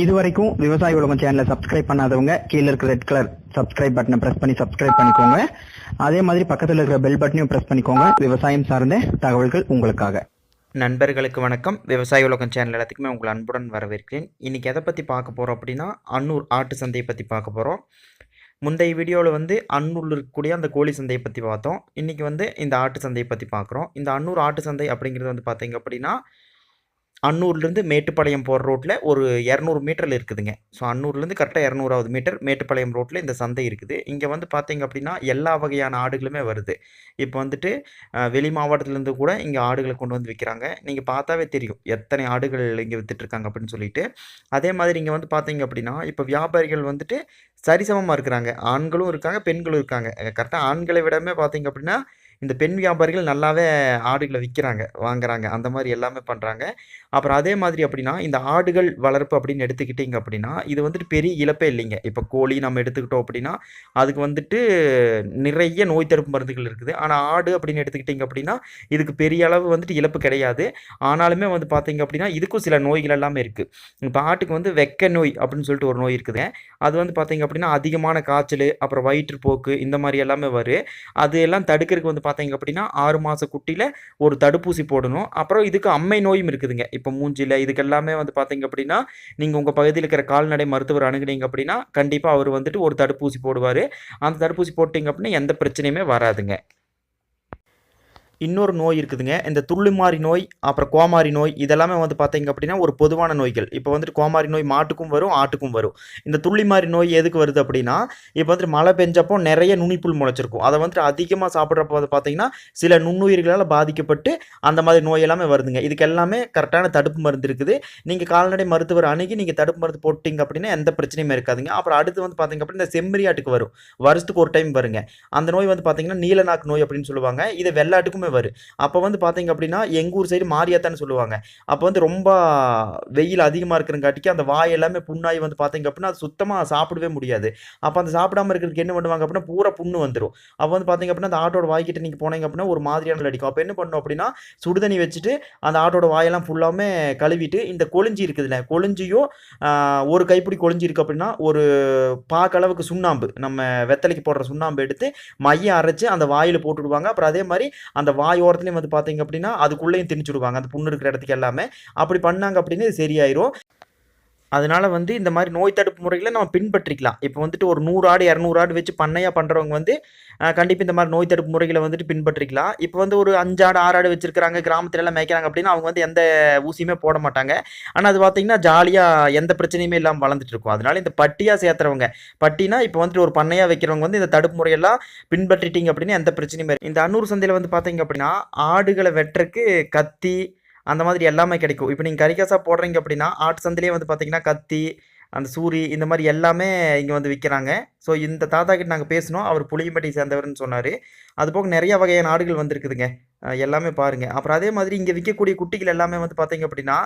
இது வரைக்கும் விவசாய உலகம் சேனலை சப்ஸ்கிரைப் பண்ணாதவங்க கீழே இருக்கிற ரெட் கலர் சப்ஸ்கிரைப் பட்டனை பிரஸ் பண்ணி சப்ஸ்கிரைப் பண்ணிக்கோங்க. அதே மாதிரி பக்கத்தில் இருக்கிற பெல் பட்டனையும் பிரஸ் பண்ணிக்கோங்க. விவசாயம் சார்ந்த தகவல்கள் உங்களுக்காக. நண்பர்களுக்கு வணக்கம். விவசாய உலகம் சேனல் எல்லாத்துக்குமே உங்களை அன்புடன் வரவேற்கிறேன். இன்றைக்கி எதை பற்றி பார்க்க போகிறோம் அப்படின்னா அன்னூர் ஆட்டு சந்தையை பற்றி பார்க்க போகிறோம் முந்தைய வீடியோவில் வந்து அன்னூரில் இருக்கக்கூடிய அந்த கோழி சந்தையை பற்றி பார்த்தோம். இன்றைக்கி வந்து இந்த ஆட்டு சந்தையை பற்றி பார்க்குறோம். இந்த அன்னூர் ஆட்டு சந்தை அப்படிங்கிறது வந்து பார்த்தீங்க அப்படின்னா அன்னூர்லேருந்து மேட்டுப்பாளையம் போகிற ரோட்டில் ஒரு இரநூறு மீட்டரில் இருக்குதுங்க. ஸோ அன்னூர்லேருந்து கரெக்டாக இரநூறாவது மீட்டர் மேட்டுப்பாளையம் ரோட்டில் இந்த சந்தை இருக்குது. இங்கே வந்து பார்த்தீங்க அப்படின்னா எல்லா வகையான ஆடுகளுமே வருது. இப்போ வந்துட்டு வெளி மாவட்டத்துலேருந்து கூட இங்கே ஆடுகளை கொண்டு வந்து விற்கிறாங்க நீங்கள் பார்த்தாவே தெரியும் எத்தனை ஆடுகள் இங்கே விற்றுட்ருக்காங்க அப்படின்னு சொல்லிட்டு. அதே மாதிரி இங்கே வந்து பார்த்தீங்க அப்படின்னா இப்போ வியாபாரிகள் வந்துட்டு சரிசமமாக இருக்கிறாங்க. ஆண்களும் இருக்காங்க பெண்களும் இருக்காங்க. கரெக்டாக ஆண்களை விடமே பார்த்தீங்க அப்படின்னா இந்த பெண் வியாபாரிகள் நல்லாவே ஆடுகளை விற்கிறாங்க வாங்குறாங்க. அந்த மாதிரி எல்லாமே பண்ணுறாங்க அப்புறம் அதே மாதிரி அப்படின்னா இந்த ஆடுகள் வளர்ப்பு அப்படின்னு எடுத்துக்கிட்டிங்க அப்படின்னா இது வந்துட்டு பெரிய இழப்பே இல்லைங்க. இப்போ கோழி நம்ம எடுத்துக்கிட்டோம் அப்படின்னா அதுக்கு வந்துட்டு நிறைய நோய் தடுப்பு மருந்துகள் இருக்குது. ஆனால் ஆடு அப்படின்னு எடுத்துக்கிட்டிங்க அப்படின்னா இதுக்கு பெரிய அளவு வந்துட்டு இழப்பு கிடையாது. ஆனாலுமே வந்து பார்த்தீங்க அப்படின்னா இதுக்கும் சில நோய்கள் எல்லாமே இருக்குது இப்போ ஆட்டுக்கு வந்து வெக்க நோய் அப்படின்னு சொல்லிட்டு ஒரு நோய் இருக்குதுங்க அது வந்து பார்த்தீங்க அப்படின்னா அதிகமான காய்ச்சல் அப்புறம் வயிற்றுப்போக்கு இந்த மாதிரி எல்லாமே வரும் அது எல்லாம் தடுக்கிறதுக்கு வந்து பார்த்தீங்க அப்படின்னா ஆறு மாத குட்டியில் ஒரு தடுப்பூசி போடணும். அப்புறம் இதுக்கு அம்மை நோயும் இருக்குதுங்க. இப்போ மூஞ்சியில் இதுக்கு எல்லாமே வந்து பார்த்தீங்க அப்படின்னா நீங்கள் உங்கள் பகுதியில் இருக்கிற கால்நடை மருத்துவர் அணுகுனீங்க அப்படின்னா கண்டிப்பாக அவர் வந்துட்டு ஒரு தடுப்பூசி போடுவார். அந்த தடுப்பூசி போட்டிங்க அப்படின்னா எந்த பிரச்சனையுமே வராதுங்க. இன்னொரு நோய் இருக்குதுங்க. இந்த துள்ளுமாரி நோய் அப்புறம் கோமாரி நோய் இதெல்லாமே வந்து பார்த்தீங்க அப்படின்னா ஒரு பொதுவான நோய்கள். இப்போ வந்துட்டு கோமாரி நோய் மாட்டுக்கும் வரும் ஆட்டுக்கும் வரும். இந்த துள்ளிமாரி நோய் எதுக்கு வருது அப்படின்னா இப்போ வந்துட்டு மழை பெஞ்சப்போ நிறைய நுனிப்புல் முளைச்சிருக்கும். அதை வந்துட்டு அதிகமாக சாப்பிட்றப்போ வந்து பார்த்தீங்கன்னா சில நுண்ணுயிர்களால் பாதிக்கப்பட்டு அந்த மாதிரி நோய் எல்லாமே வருதுங்க. இதுக்கு எல்லாமே கரெக்டான தடுப்பு மருந்து இருக்குது. நீங்கள் கால்நடை மருத்துவர் அணுகி நீங்கள் தடுப்பு மருந்து போட்டிங்க அப்படின்னா எந்த பிரச்சனையுமே இருக்காதுங்க. அப்புறம் அடுத்து வந்து பார்த்தீங்க அப்படின்னா இந்த செம்மறியாட்டுக்கு வரும். வருஷத்துக்கு ஒரு டைம் வருங்க. அந்த நோய் வந்து பார்த்தீங்கன்னா நீலநாக்கு நோய் அப்படின்னு சொல்லுவாங்க. இது வெள்ளாட்டுக்குமே மாணவர் அப்போ வந்து பார்த்தீங்க அப்படின்னா எங்கள் ஊர் சைடு மாரியாத்தான்னு சொல்லுவாங்க. அப்போ வந்து ரொம்ப வெயில் அதிகமாக இருக்கிறங்காட்டிக்கு அந்த வாய் எல்லாமே புண்ணாய் வந்து பார்த்தீங்க அப்படின்னா அது சுத்தமாக சாப்பிடவே முடியாது. அப்போ அந்த சாப்பிடாம இருக்கிறதுக்கு என்ன பண்ணுவாங்க அப்படின்னா பூரா புண்ணு வந்துடும் அப்போ வந்து பார்த்தீங்க அப்படின்னா அந்த ஆட்டோட வாய்க்கிட்ட நீங்கள் போனீங்க அப்படின்னா ஒரு மாதிரியான அடிக்கும். அப்போ என்ன பண்ணும் அப்படின்னா சுடுதண்ணி வச்சுட்டு அந்த ஆட்டோட வாயெல்லாம் ஃபுல்லாமே கழுவிட்டு இந்த கொளிஞ்சி இருக்குதுல்ல கொளிஞ்சியும் ஒரு கைப்பிடி கொளிஞ்சி இருக்கு அப்படின்னா ஒரு பாக்களவுக்கு சுண்ணாம்பு நம்ம வெத்தலைக்கு போடுற சுண்ணாம்பு எடுத்து மையம் அரைச்சு அந்த வாயில் போட்டுடுவாங்க. அப்புறம் அதே மாதிரி அந்த வாய் ஓரத்துலையும் வந்து பார்த்தீங்க அப்படின்னா அதுக்குள்ளேயும் திணிச்சுடுவாங்க. அந்த புண்ணு இருக்கிற இடத்துக்கு எல்லாமே. அப்படி பண்ணாங்க அப்படின்னு இது சரியாயிரும். அதனால் வந்து இந்த மாதிரி நோய் தடுப்பு முறைகளை நம்ம பின்பற்றிக்கலாம். இப்போ வந்துட்டு ஒரு நூறு ஆடு இரநூறு ஆடு வச்சு பண்ணையாக பண்ணுறவங்க வந்து கண்டிப்பாக இந்த மாதிரி நோய் தடுப்பு முறைகளை வந்துட்டு பின்பற்றிக்கலாம். இப்போ வந்து ஒரு அஞ்சு ஆடு ஆறு ஆடு வச்சிருக்கிறாங்க கிராமத்துல எல்லாம் மேய்க்கிறாங்க அப்படின்னா அவங்க வந்து எந்த ஊசியுமே போட மாட்டாங்க. ஆனால் அது பார்த்தீங்கன்னா ஜாலியாக எந்த பிரச்சனையுமே இல்லாமல் வளர்ந்துட்டு இருக்கும். அதனால இந்த பட்டியாக சேர்த்துறவங்க பட்டினா இப்போ வந்துட்டு ஒரு பண்ணையாக வைக்கிறவங்க வந்து இந்த தடுப்பு முறையெல்லாம் பின்பற்றிட்டீங்க அப்படின்னா எந்த பிரச்சனையுமே இந்த அன்னூர் சந்தையில் வந்து பார்த்தீங்க அப்படின்னா ஆடுகளை வெட்டுறக்கு கத்தி அந்த மாதிரி எல்லாமே கிடைக்கும். இப்போ நீங்கள் கறிக்காசாக போடுறீங்க அப்படின்னா ஆட்டு சந்தையிலே வந்து பார்த்தீங்கன்னா கத்தி அந்த சூரி இந்த மாதிரி எல்லாமே இங்கே வந்து விற்கிறாங்க ஸோ இந்த தாத்தா கிட்ட நாங்கள் பேசினோம். அவர் புளியம்பட்டியை சேர்ந்தவர்னு சொன்னார். அதுபோக நிறைய வகையான ஆடுகள் வந்திருக்குதுங்க. எல்லாமே பாருங்கள் அப்புறம் அதே மாதிரி இங்கே விற்கக்கூடிய குட்டிகள் எல்லாமே வந்து பார்த்தீங்க அப்படின்னா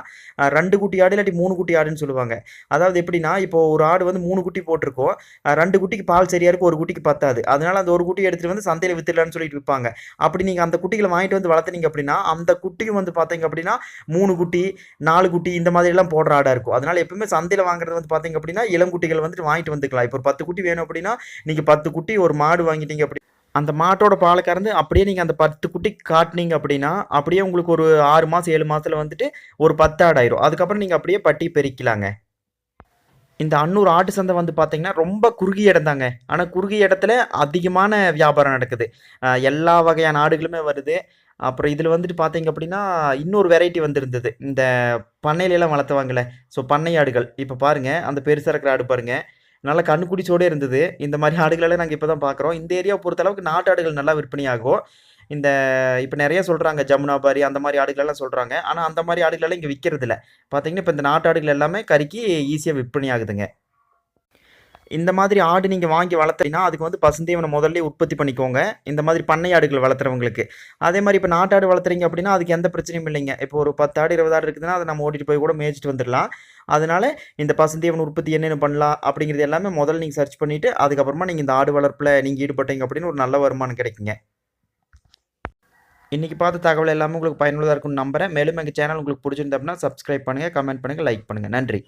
ரெண்டு குட்டி ஆடு இல்லாட்டி மூணு குட்டி ஆடுன்னு சொல்லுவாங்க. அதாவது எப்படின்னா இப்போ ஒரு ஆடு வந்து மூணு குட்டி போட்டிருக்கோம். ரெண்டு குட்டிக்கு பால் சரியா இருக்கும் ஒரு குட்டிக்கு பத்தாது. அதனால அந்த ஒரு குட்டி எடுத்துகிட்டு வந்து சந்தையில் வித்துடலான்னு சொல்லிட்டு விற்பாங்க. அப்படி நீங்கள் அந்த குட்டிகளை வாங்கிட்டு வந்து வளர்த்துனீங்க அப்படின்னா அந்த குட்டியும் வந்து பார்த்தீங்க அப்படின்னா மூணு குட்டி நாலு குட்டி இந்த மாதிரிலாம் போடுற ஆடாக இருக்கும். அதனால எப்பவுமே சந்தையில் வாங்குறது வந்து பார்த்தீங்க அப்படின்னா இளம் குட்டிகள் வந்துட்டு வாங்கிட்டு வந்துக்கலாம். இப்போ ஒரு பத்து குட்டி வேணும் அப்படின்னா நீங்கள் பத்து குட்டி ஒரு மாடு வாங்கிட்டீங்க அப்படி அந்த மாட்டோட பாலை கறந்து அப்படியே நீங்கள் அந்த பத்து குட்டி காட்டினீங்க அப்படின்னா அப்படியே உங்களுக்கு ஒரு ஆறு மாதம் ஏழு மாதத்தில் வந்துட்டு ஒரு பத்து ஆடாயிரும் அதுக்கப்புறம் நீங்கள் அப்படியே பட்டி பெருக்கலாங்க. இந்த அன்னூர் ஆட்டு சந்தை வந்து பார்த்தீங்கன்னா ரொம்ப குறுகிய இடம் தாங்க ஆனால் குறுகிய இடத்துல அதிகமான வியாபாரம் நடக்குது. எல்லா வகையான ஆடுகளுமே வருது. அப்புறம் இதில் வந்துட்டு பார்த்தீங்க அப்படின்னா இன்னொரு வெரைட்டி வந்திருந்தது. இந்த பண்ணையிலலாம் வளர்த்துவாங்கள்ல வளர்த்துவாங்கல்ல ஸோ பண்ணை ஆடுகள். இப்போ பாருங்கள் அந்த பெருசாக இருக்கிற ஆடு பாருங்கள் நல்லா கண்ணுக்குடிச்சோடே இருந்தது. இந்த மாதிரி ஆடுகளெல்லாம் நாங்கள் இப்போ தான் பார்க்குறோம் இந்த ஏரியாவை பொறுத்தளவுக்கு நாட்டு ஆடுகள் நல்லா விற்பனையாகும். இந்த இப்போ நிறைய சொல்கிறாங்க ஜமுனாபாரி அந்த மாதிரி ஆடுகளெல்லாம் சொல்கிறாங்க ஆனால் அந்த மாதிரி ஆடுகளெல்லாம் இங்கே விற்கிறதில்ல பார்த்தீங்கன்னா இப்போ இந்த நாட்டு ஆடுகள் எல்லாமே கறிக்கு ஈஸியாக விற்பனை ஆகுதுங்க இந்த மாதிரி ஆடு நீங்கள் வாங்கி வளர்த்தீங்கன்னா அதுக்கு வந்து பசுந்தீவனை முதல்ல உற்பத்தி பண்ணிக்கோங்க. இந்த மாதிரி பண்ணை ஆடுகள் வளர்த்துறவங்களுக்கு. அதே மாதிரி இப்போ நாட்டாடு வளர்த்துறீங்க அப்படின்னா அதுக்கு எந்த பிரச்சனையும் இல்லைங்க. இப்போ ஒரு பத்து ஆடு இருபது ஆடு இருக்குதுன்னா அதை நம்ம ஓட்டிட்டு போய் கூட மேய்ச்சிட்டு வந்துடலாம். அதனால இந்த பசுந்தீவன உற்பத்தி என்னென்ன பண்ணலாம் அப்படிங்கிறது எல்லாமே முதல்ல நீங்கள் சர்ச் பண்ணிவிட்டு அதுக்கப்புறமா நீங்கள் இந்த ஆடு வளர்ப்பில் நீங்கள் ஈடுபட்டீங்க அப்படின்னு ஒரு நல்ல வருமானம் கிடைக்குங்க. இன்றைக்கி பார்த்த தகவல் எல்லாமே உங்களுக்கு பயனுள்ளதாக இருக்கும்னு நம்புகிறேன் மேலும் எங்கள் சேனல் உங்களுக்கு பிடிச்சிருந்தா அப்படின்னா சப்ஸ்கிரைப் பண்ணுங்கள் கமெண்ட் பண்ணுங்கள் லைக் பண்ணுங்கள் நன்றி.